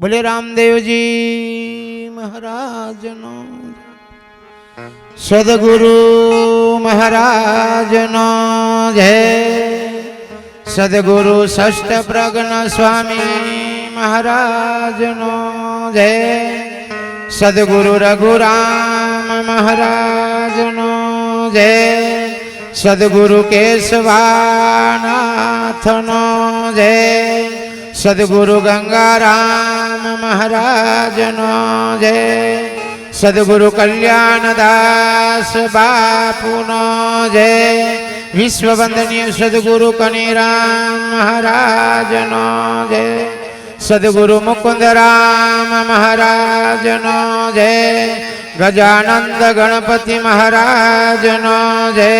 બોલે રામદેવજી મહારાજનો સદગુરુ મહારાજનો જય. સદગુરુ ષષ્ઠ પ્રજ્ઞ સ્વામી મહારાજનો જય. સદગુરુ રઘુરામ મહારાજનો જય. સદગુરુ કેશવાનાથનો જય. સદગુરુ ગંગારામ મહારાજનો જય સદગુરુ કલ્યાણદાસ બાપુનો જય વિશ્વવંદનીય સદગુરુ કનીરામ મહારાજનો જય સદગુરુ મુકુંદરામ મહારાજનો જય ગજાનંદ ગણપતિ મહારાજનો જય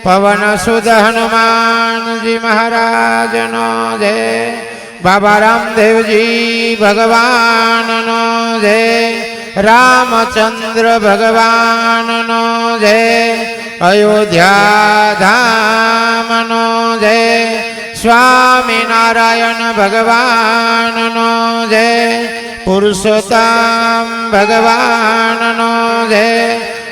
પવન સુદ હનુમાનજી મહારાજનો જય બાબા રામદેવજી ભગવાનનો જય, રામચંદ્ર ભગવાનનો જય અયોધ્યા ધામનો જય, સ્વામિનારાયણ ભગવાનનો જય, પુરુષોત્તમ ભગવાનનો જય,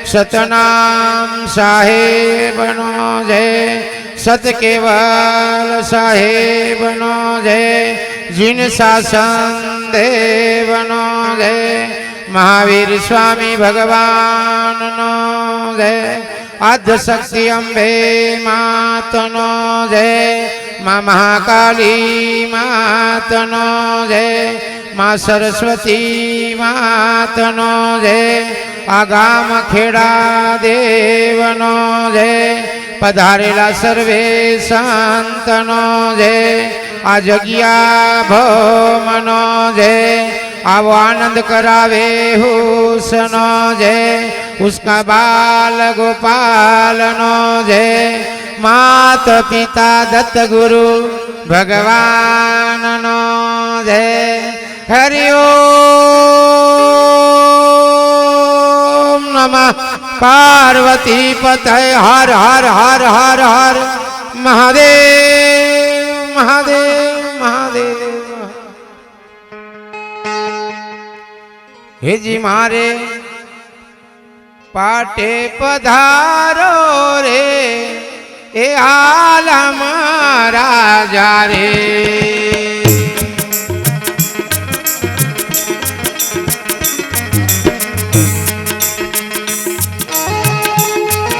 સતનામ સાહેબનો જય સતકેવલ સાહેબનો જય જીન શાસન દેવનો જય મહાવીર સ્વામી ભગવાનનો જય આદ્ય શક્તિ અંબે માતનો જય મા મહાકાલી માતનો જય મા સરસ્વતી માતનો જય આ ગામ ખેડા દેવનો જય પધારેલા સર્વે સંતનો જય આ જગ્યા ભમનો જય આવો આનંદ કરાવે હુસનો જય ઉસકા બાલ ગોપાલનો જય માત પિતા દત્ત ગુરુ ભગવાનનો જય હરિયો નમઃ. પાર્વતી પતય, હર હર હર હર હર. મહાદેવ મહાદેવ. હેજી મારે પાટે પધારો રે એ આલમ રાજા રે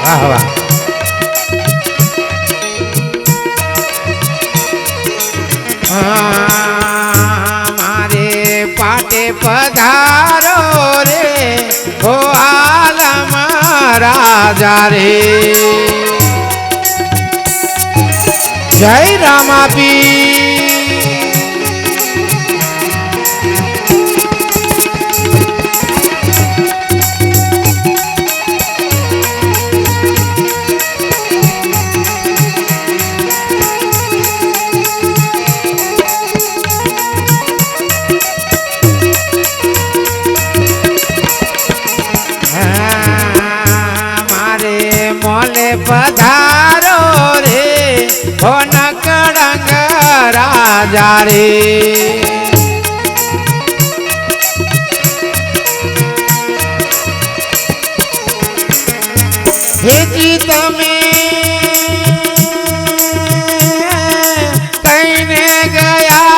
વાહ વાહ. રાજા રે જય રામાપી રાજા રે હેજી તમે કઈને ગયા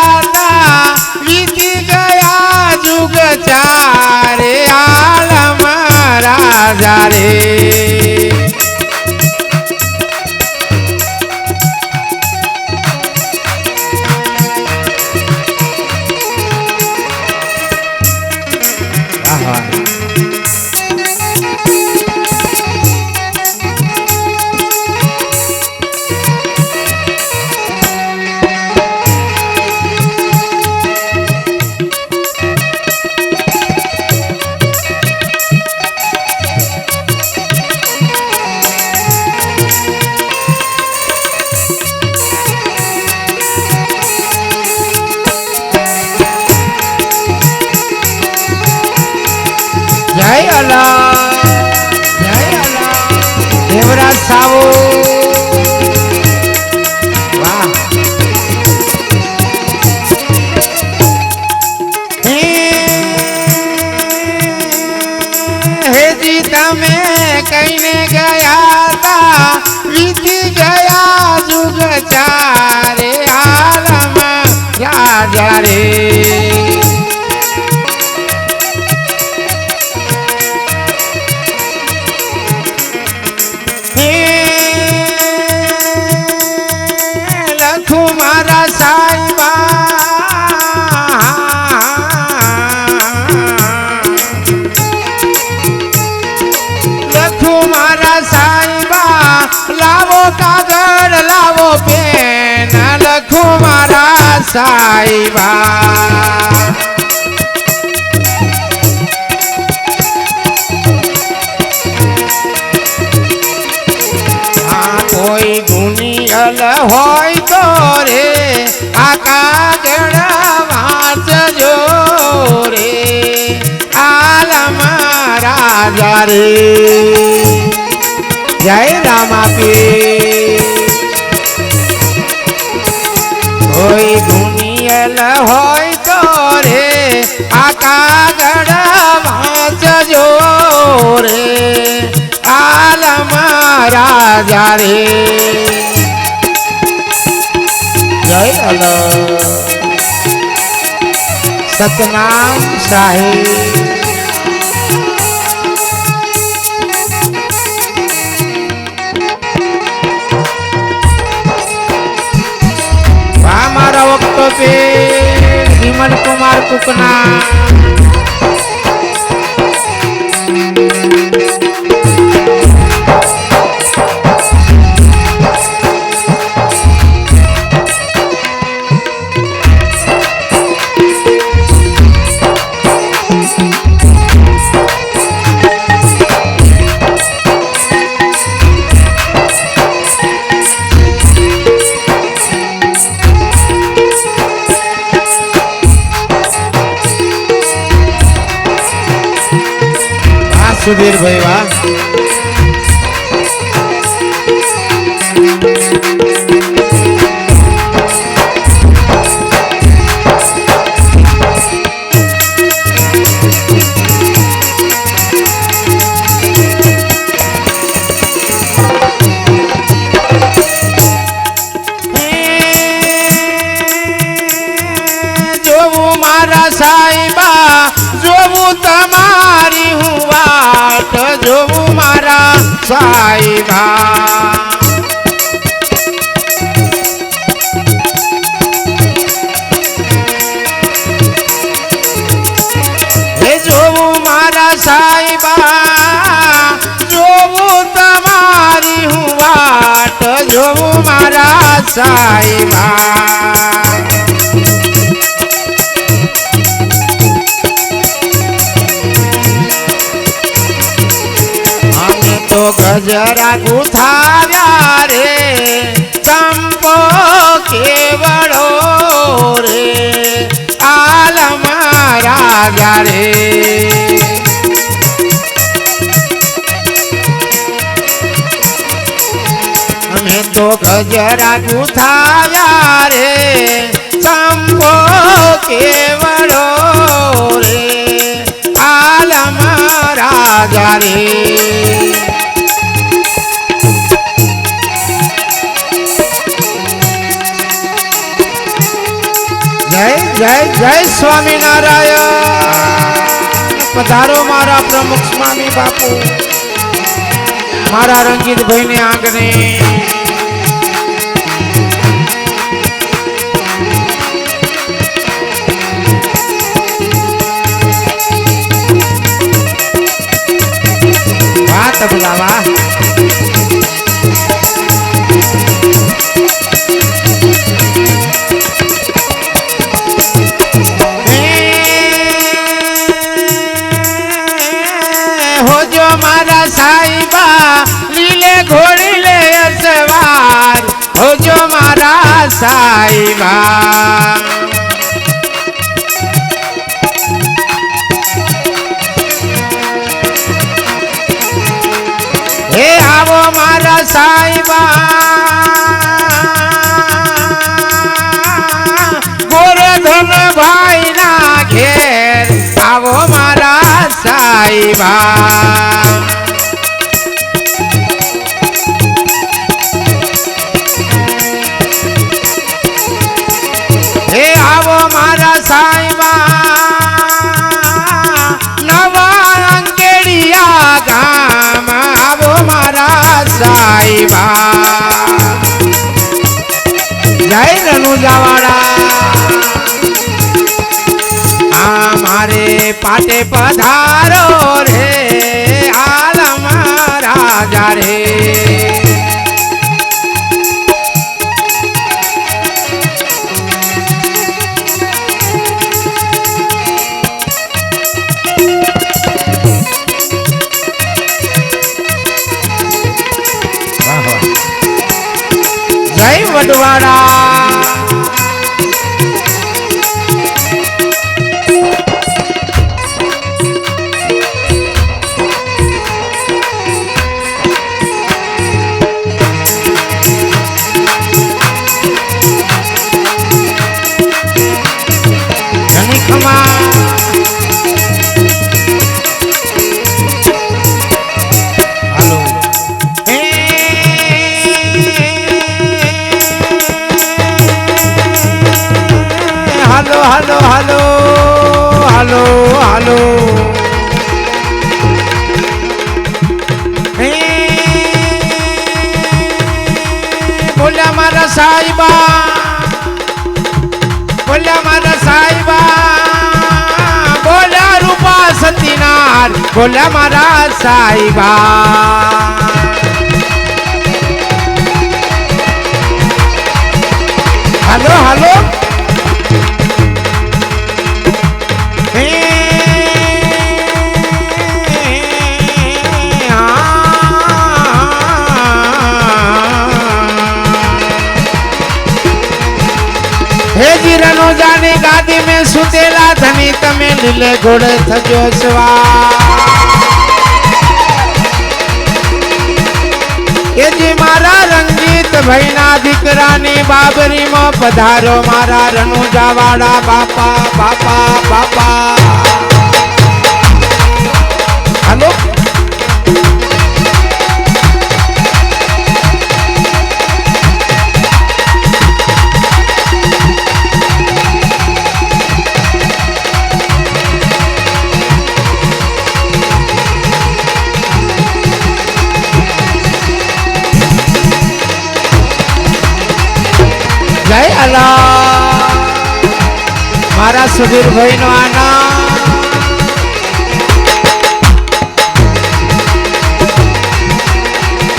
કહીને ગયા સાઈબા આ કોઈ ગુનિયલ હોય તો રે આ કાગળ વાંચજો રે. આલમ રાજા રે. જય રામાપી કોઈ ગુનિયલ હોય તો રે આ કાગળ વાંચજો રે. આલમ રાજા રે. જય અલ. સતનામ સાહેબ. પે વિમલ કુમાર કુકના. વાહ ભાઈ વાહ. હે જોવું મારા સાઈબા જોવું તમારી હું વાટ જોવું મારા સાહેબા તો ગજરા ગુથાવ્યા રે. ચંપો કેવળો રે. આલમ રાજા રે. અમે તો ગજરા ગુથાવ્યા રે. ચંપો કેવળો રે. આલમ રાજા રે. જય જય સ્વામિનારાયણ. પધારો મારા પ્રમુખ સ્વામી બાપુ. મારા રંજીતભાઈ ને આંગણે. વાહ તબલા મારા સાઈબા લીલે ઘોડી લે સવાર હોજો મારા સાઈબા. હે આવો મારા સાઈબા સાઈબા હે આવો મારા સાઈબા નવા અંકેડિયા ગામ. આવો મારા સાઈબા જય મારે પાટે પધારો રે. આલમ રાજા રે. જય Vadvada hello hello hello hello hello बोला मारा साहिबा बोला मारा साहिबा बोला रूपा सतीनार बोला मारा साहिबा हेलो हेलो જાને ગાદી મેં સુતેલા ધની, તમે લીલે ઘોડે થજો સ્વા એ જે મારા રંજીત ભાઈના દીકરાની બાબરીમાં પધારો મારા રનુજાવાડા બાપા બાપા બાપા. સુધીરભાઈ નો આનંદ.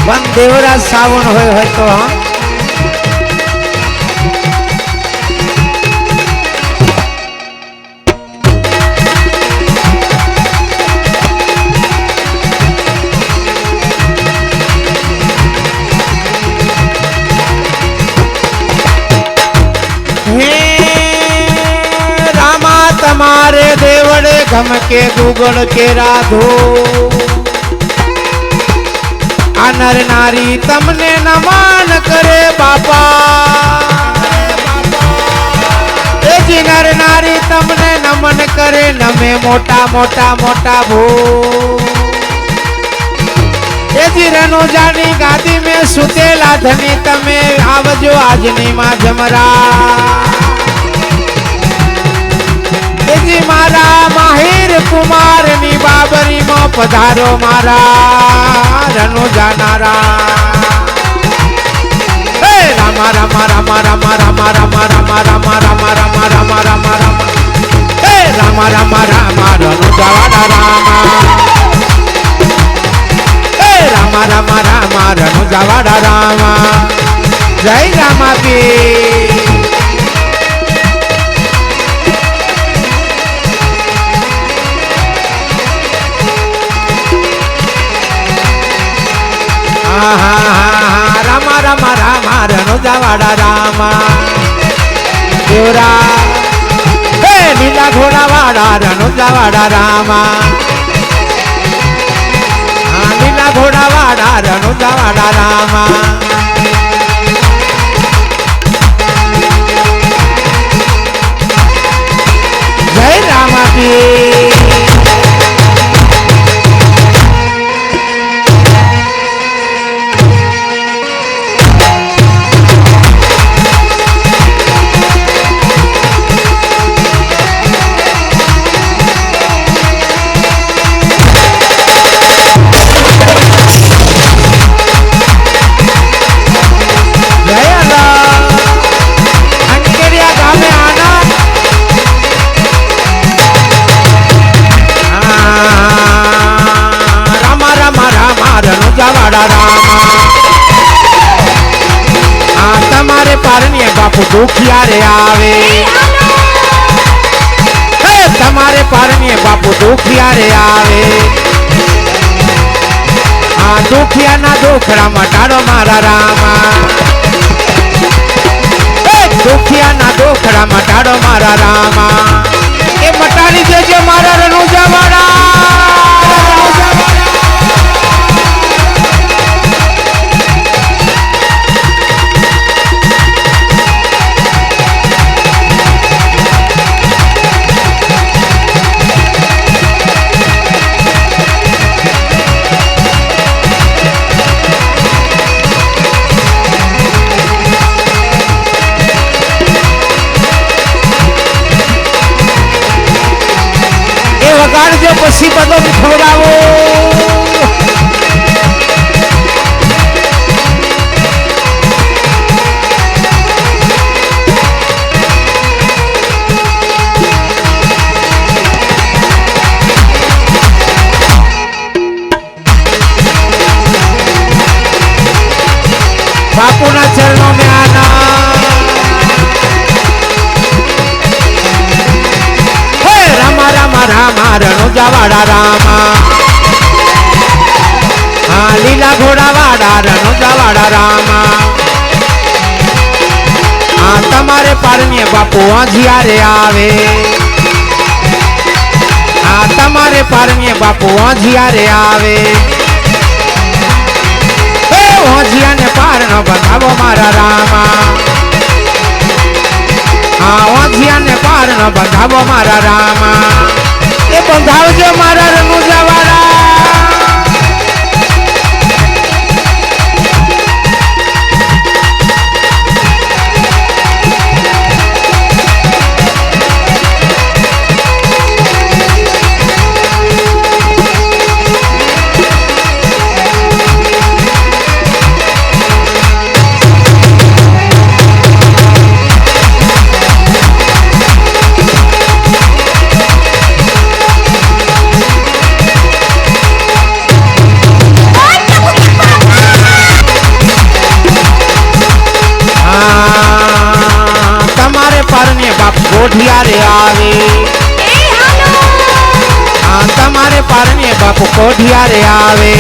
પણ દેવરાજ સાવણ હોય હોય તો હા. દેવડે દુગળ કે રાધો. આ નર નારી તમને નમાન કરે બાપા. એજી નર નારી તમને નમન કરે, નમે મોટા મોટા મોટા ભો. એજી રનુજાની ગાદી મેં સુતેલા ધની, તમે આવજો આજની માં જમરા. માહિર કુમારની બાબરી માં પધારો મારા રનો જાનારા રામા રામા રામા રામા રામા રામા રામા રામા રામા રામા રામા રામા રામા હે રામા રામા રામા રનો જાવાડા રામા હે રામા રામા રામા રનો જાવાડા રામા જય રામા પી રામા રામ રામા રણુજાવાડા રામ દેવરા હે લીલા ઘોડાવાડા રણુજાવાડા રામા લીલા ઘોડાવાડા રણુજાવાડા રામ જય રામા પીર दुखिया बापू दुखिया रे दुखिया ना दुखड़ा मटाड़ो मारा दुखिया ना दुखड़ा मटारो मारा रामा। কদম ছড়াবো રણુજાવાડા રામા. હા, લીલા ઘોડાવાડા વાળા રામા. હા, તમારે પારણીએ બાપુ જ્યારે આવે. હા, તમારે પારણીએ બાપુ જ્યારે આવે. વાંઝિયાને પારણો બંધાવો મારા રામા. હા, વાંઝિયાને પારણો બંધાવો મારા રામા. એ બંધાવજો મારા રનુજાવાળા આવે.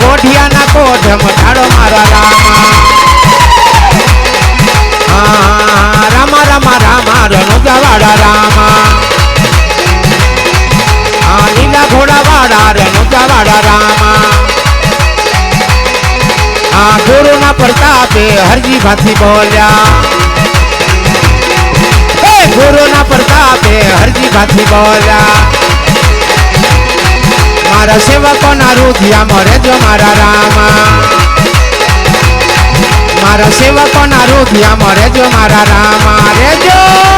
કોઠિયાના કોઠ મઢાડો મારા રામા. રામા રામા રામા રણુજાવાડા રામા. લીલા ઘોડાવાડા રણુજાવાડા રામા. આ ગુરુના પ્રતાપે હરજી ભાથી બોલ્યા ગુરુના પ્રતાપે હરજી ભાથી બોલ્યા. મારા સેવકોના રૂધિયા મરે જો મારા રામા. મારા સેવકોના રૂધિયા મરે જો મારા રામા. રેજો!